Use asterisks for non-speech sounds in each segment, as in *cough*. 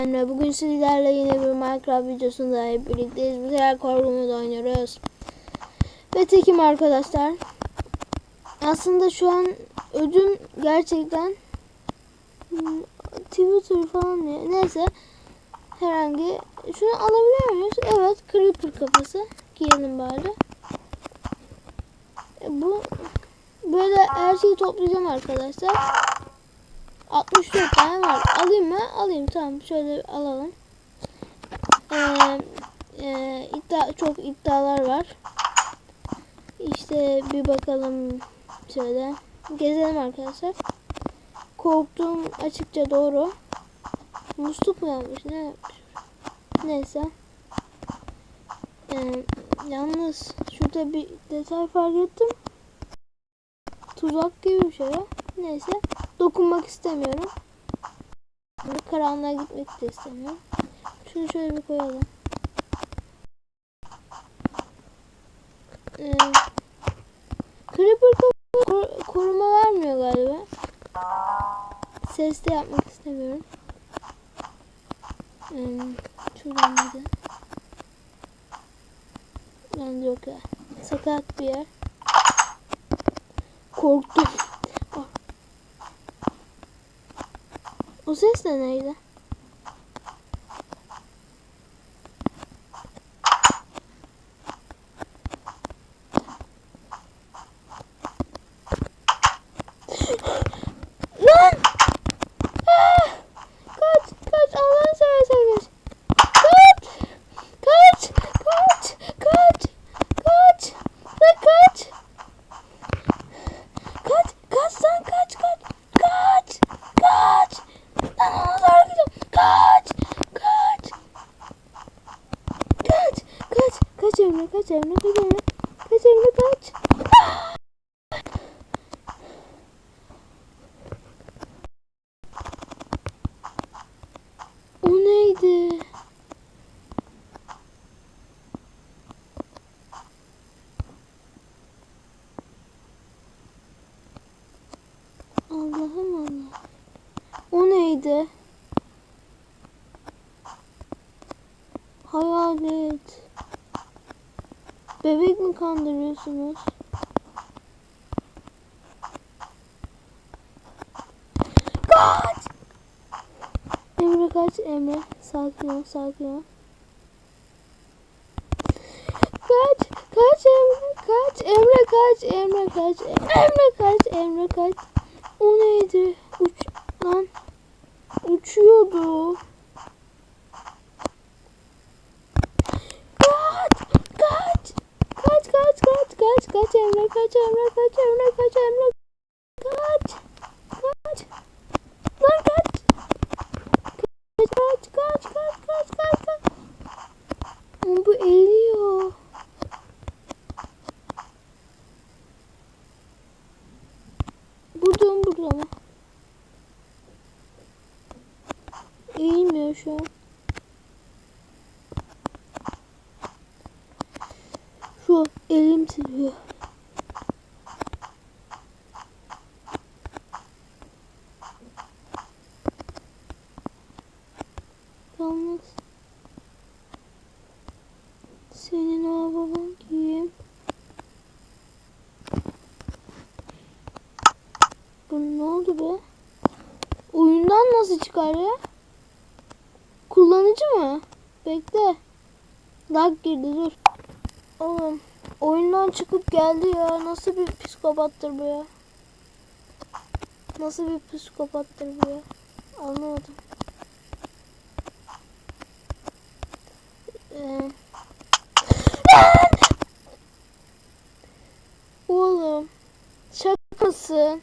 Yani bugün sizlerle yine bir Minecraft videosunda hep birlikteyiz. Bu sefer korkumuz oynuyoruz. Ve tekim arkadaşlar. Aslında şu an ödüm gerçekten hmm, Twitter falan ne? Neyse. Herhangi şunu alabiliyor muyuz? Evet, creeper kafası. Giyelim bari. E, bu böyle her şeyi toplayacağım arkadaşlar. 64 tane var. Alayım mı? Alayım tamam. Şöyle alalım. Ee, e, iddia, çok iddialar var. İşte bir bakalım şöyle. Gezelim arkadaşlar. Korktuğum açıkça doğru. Musluk mu yapmış? Ne yapmış? Neyse. Ee, yalnız şurada bir detay fark ettim. Tuzak gibi bir şey. Neyse. Dokunmak istemiyorum. Karanlığa gitmek de istemiyorum. Şunu şöyle bir koyalım. Ee, kor- koruma vermiyor galiba. Ses de yapmak istemiyorum. Ee, şuradan bir de. Yok ya. Sakat bir yer. Korktum. Ah. O ses de neydi? Lan! Ah! Kaç, kaç, Allah'ını seversen kaç. Kaç! Kaç! Kaç! Kaç! Kaç! Lan kaç! Kaç! Kaç lan kaç kaç! Kaç! Kaç! Lan ona doğru gidiyorum. Kaç! Kaç! Kaç! Kaç! Kaç Emre kaç Emre kaç Emre kaç! O neydi? Allah'ım Allah. O neydi? Hayalet. Bebek mi kandırıyorsunuz? Kaç! Emre kaç Emre. Sakin ol sakin ol. Kaç! Kaç Emre kaç! Emre kaç! Emre kaç! Emre kaç! Emre kaç! O neydi? Uç lan. Uçuyordu. Kaç! Kaç! Kaç kaç kaç kaç Emre kaç Emre kaç Emre kaç Emre kaç! Kaç! Lan kaç! Kaç kaç kaç kaç kaç kaç bu eğiliyor. Burada mı burada mı? Eğilmiyor şu an. Şu elim titriyor. Yalnız senin arabanı giyeyim. Bu ne oldu be? Oyundan nasıl çıkar ya? Kullanıcı mı? Bekle. Lag girdi dur. Oğlum oyundan çıkıp geldi ya. Nasıl bir psikopattır bu ya? Nasıl bir psikopattır bu ya? Anlamadım. Ee... *laughs* Oğlum şaka mısın?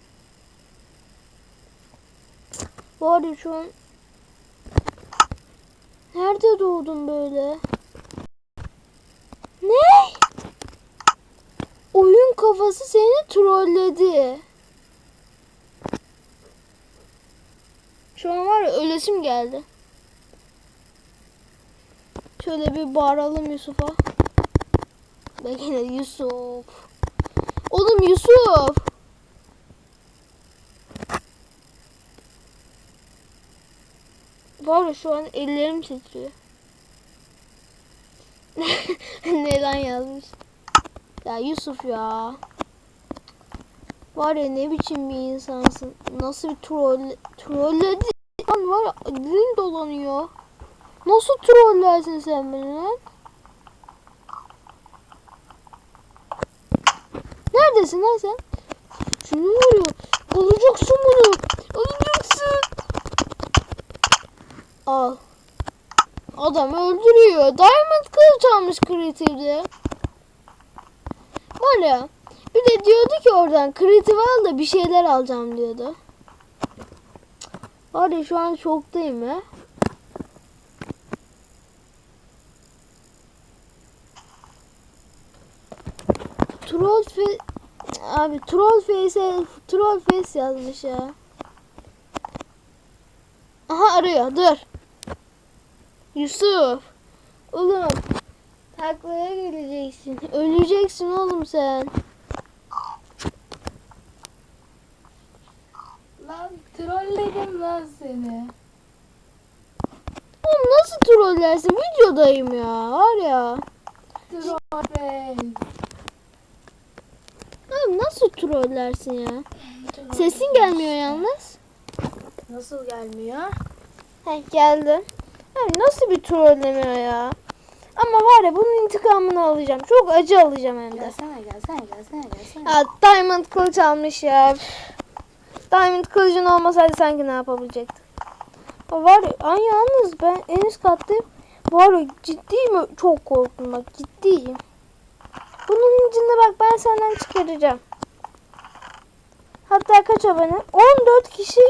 Var şu an Nerede doğdun böyle? Ne? Oyun kafası seni trolledi. Şu an var ya ölesim geldi. Şöyle bir bağıralım Yusuf'a. Yine Yusuf. Oğlum Yusuf. Var ya şu an ellerim titriyor. *laughs* ne lan yazmış. Ya Yusuf ya. Var ya ne biçim bir insansın. Nasıl bir troll trolledi. Lan var ya dilim dolanıyor. Nasıl trollersin sen beni lan? Neredesin lan sen? Şunu vuruyor. Alacaksın bunu. Alacaksın. Al. Adam öldürüyor. Diamond kılıç almış kreatifde. Var. Bir de diyordu ki oradan kreatif al da bir şeyler alacağım diyordu. Var ya şu an şoktayım ya. Troll fe... Abi troll face troll face yazmış ya. Aha arıyor. Dur. Yusuf. Oğlum. Taklaya geleceksin. Öleceksin oğlum sen. Lan trolledim lan seni. Oğlum nasıl trollersin? Videodayım ya. Var ya. Troll Oğlum nasıl trollersin ya? Sesin gelmiyor yalnız. Nasıl gelmiyor? Heh geldi. Abi nasıl bir trollemiyor ya? Ama var ya bunun intikamını alacağım. Çok acı alacağım hem de. Gelsene gelsene gelsene gelsene. Ya Diamond kılıç almış ya. Diamond kılıcın olmasaydı sanki ne yapabilecektin? Ya Var ya ay yalnız ben en üst kattayım. Var ya ciddiyim çok korktum bak ciddiyim. Bunun içinde bak ben senden çıkaracağım. Hatta kaç abone? 14 kişi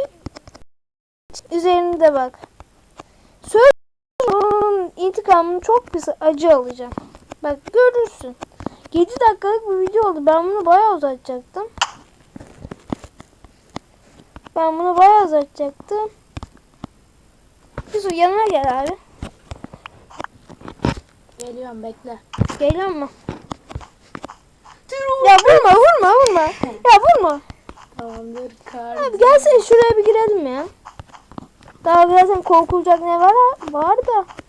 üzerinde bak. İntikamını çok pis acı alacağım. Bak görürsün. 7 dakikalık bir video oldu. Ben bunu bayağı uzatacaktım. Ben bunu bayağı uzatacaktım. Yusuf yanıma gel abi. Geliyorum bekle. Geliyor mu? Ya vurma vurma vurma. *laughs* Ya vurma. Tamamdır kar. Abi gelsene şuraya bir girelim ya. Daha zaten korkulacak ne var ha? Var da.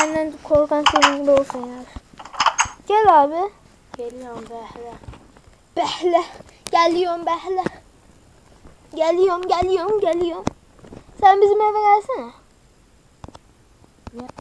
Ya senden korkan senin gibi olsun ya. Gel abi. Geliyorum bekle. Behle. Geliyorum behle. Geliyorum geliyorum geliyorum. Sen bizim eve gelsene. Ne?